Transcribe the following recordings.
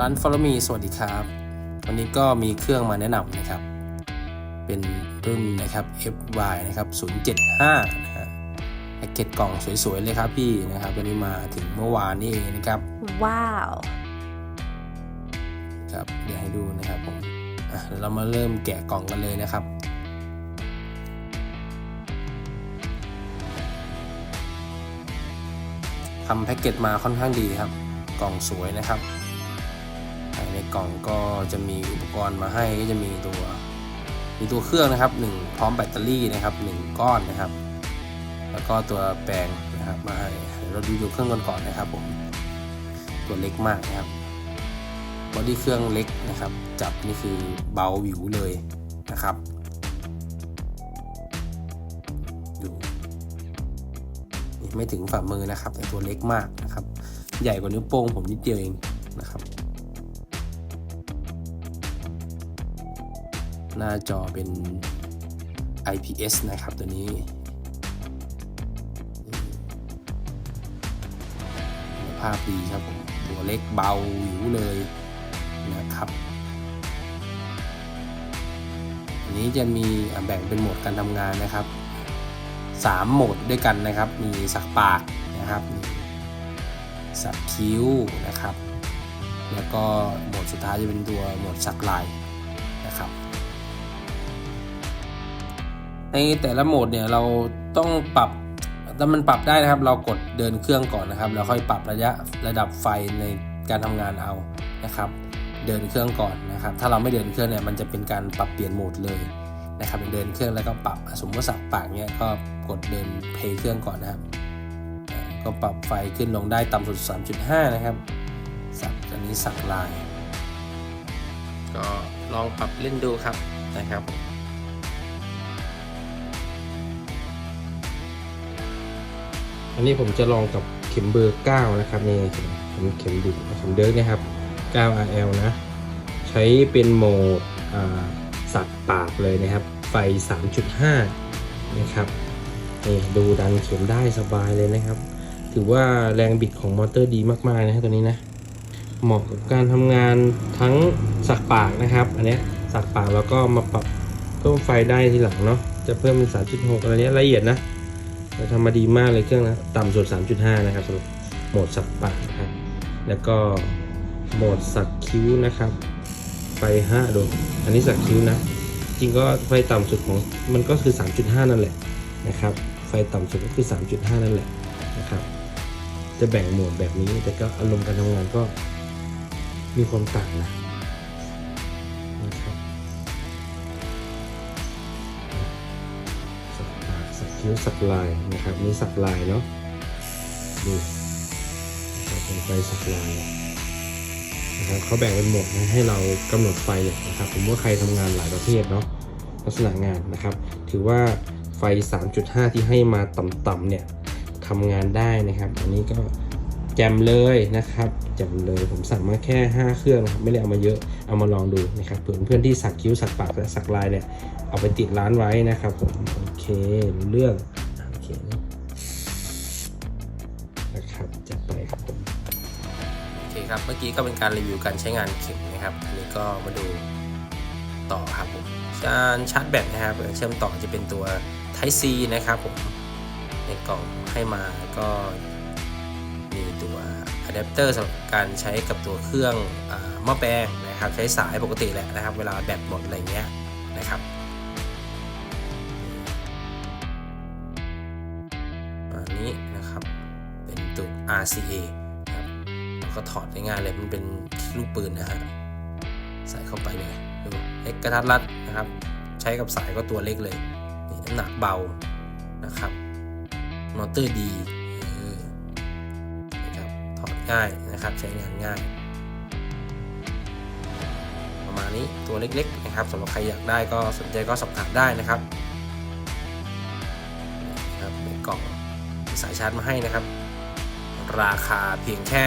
ร้าน Follow Me สวัสดีครับ วันนี้ก็มีเครื่องมาแนะนำนะครับ เป็นรุ่นนะครับ FY นะครับ 075 นะฮะแพ็กเกจกล่องสวยๆ เลยครับพี่นะครับวันนี้มาถึงเมื่อวานนี่เองนะครับ ว้าวครับเดี๋ยวให้ดูนะครับผมอะเดี๋ยวเรามาเริ่มแกะกล่องกันเลยนะครับทำแพ็กเกจมาค่อนข้างดีครับ กล่องสวยนะครับภายใน กล่องก็จะมีอุปกรณ์มาให้ก็จะมีตัว มีตัวเครื่องนะครับหนึ่งพร้อมแบตเตอรี่นะครับหนึ่งก้อนนะครับ แล้วก็ตัวแปลงนะครับมาให้เราดูดูเครื่องกันก่อนนะครับผมตัวเล็กมากนะครับบอดี้เครื่องเล็กนะครับ จับนี่คือเบาหวิวเลยนะครับอยู่ไม่ถึงฝ่ามือนะครับ แต่ตัวเล็กมากนะครับ ใหญ่กว่านิ้วโป้งผมนิดเดียวเองนะครับ หน้าจอเป็น IPS นะครับตัวนี้ภาพดีครับผมตัวเล็กเบาหวิวเลยนะครับ อันนี้จะมีแบ่งเป็นโหมดการทำงานนะครับสามโหมดด้วยกันนะครับ มีสักปากนะครับสักคิ้วนะครับ แล้วก็โหมดสุดท้ายจะเป็นตัวโหมดสักลายนะครับ ในแต่ละโหมดเนี่ยเราต้องปรับถ้ามันปรับได้นะครับ เรากดเดินเครื่องก่อนนะครับแล้วค่อยปรับระยะระดับไฟในการทำงานเอานะครับ เดินเครื่องก่อนนะครับ ถ้าเราไม่เดินเครื่องเนี่ยมันจะเป็นการปรับเปลี่ยนโหมดเลยนะครับเดินเครื่องแล้วก็ปรับสมมติว่าสักปากเนี่ยก็กดเดินเพลย์เครื่องก่อนนะครับ ก็ปรับไฟขึ้นลงได้ต่ำสุด 3.5 นะครับ สักอันนี้สักลาย ก็ลองปรับเล่นดูครับนะครับ นนี้ผมจะลองกับเข็มเบอร์ 9 นะครับนี่เข็มเข็มเดิบเข็มเดิร์กนะครับ 9 RL นะ ใช้เป็นโหมดอ่าสักปากเลยนะครับ ไฟ 3.5 นะครับนี่ดูดันเข็มได้สบายเลยนะครับ ถือว่าแรงบิดของมอเตอร์ดีมากๆนะครับตัวนี้นะ เหมาะกับการทำงานทั้งสักปากนะครับ อันนี้สักปากแล้วก็มาปรับเพิ่มไฟได้ทีหลังเนาะจะเพิ่มเป็น 3.6 อะไรเนี้ยละเอียดนะ จะทำมาดีมากเลยเครื่องนะต่ำสุด 3.5 นะครับสำหรับโหมดสักปากนะครับแล้วก็โหมดสักคิ้วนะครับ ไฟ5ดูอันนี้สักคิ้วนะ จริงก็ไฟต่ำสุดของมันก็คือ 3.5 นั่นแหละนะครับ ไฟต่ำสุดก็คือ 3.5 นั่นแหละนะครับ จะแบ่งโหมดแบบนี้แต่ก็อารมณ์การทำงานก็มีความต่างนะนะครับากสักคิ้วสักลายนะครับนี่สักลายเนาะดูเป็นไฟสักลายนะครับเขาแบ่งเป็นหมดนะให้เรากำหนดไฟเลยนะครับผมว่าใครทำงานหลายประเภทเนาะลักษณะงานนะครับ ถือว่าไฟ 3.5 ที่ให้มาต่ำๆเนี่ยทำงานได้นะครับ อันนี้ก็ แจมเลยนะครับแจมเลยผมสั่งมาแค่ 5 เครื่องนะไม่ได้เอามาเยอะเอามาลองดูนะครับเพื่อนเพื่อนที่สักคิ้วสักปากและสักลายเนี่ยเอาไปติดร้านไว้นะครับผมโอเคเรื่องโอเคนะครับจัดไปครับผมโอเคครับเมื่อกี้ก็เป็นการรีวิวการใช้งานเข็มนะครับอันนี้ก็มาดูต่อครับผมการชาร์จแบตนะครับเชื่อมต่อจะเป็นตัว Type C นะครับผมในกล่องให้มาก็ อะแดปเตอร์สำหรับการใช้กับตัวเครื่องอาหม้อแปลงนะครับใช้สายปกติแหละนะครับ เวลาแบตหมดอะไรเงี้ยนะครับอันนี้นะครับเป็นตัว RCA นะครับแล้วก็ถอดง่ายๆเลยมันเป็นลูกปืนนะฮะใส่เข้าไปเลยดูเล็กกระทัดรัดนะครับ ใช้กับสายก็ตัวเล็กเลยน้ำหนักเบานะครับมอเตอร์ดี ง่ายนะครับใช้งานง่าย ประมาณนี้ตัวเล็กๆนะครับสำหรับใครอยากได้ก็สนใจก็สอบถามได้นะครับนะครับในกล่องมีสายชาร์จมาให้นะครับ ราคาเพียงแค่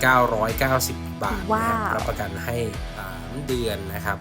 2,990 บาทนะครับว้าวรับประกันให้ 3 เดือนนะครับ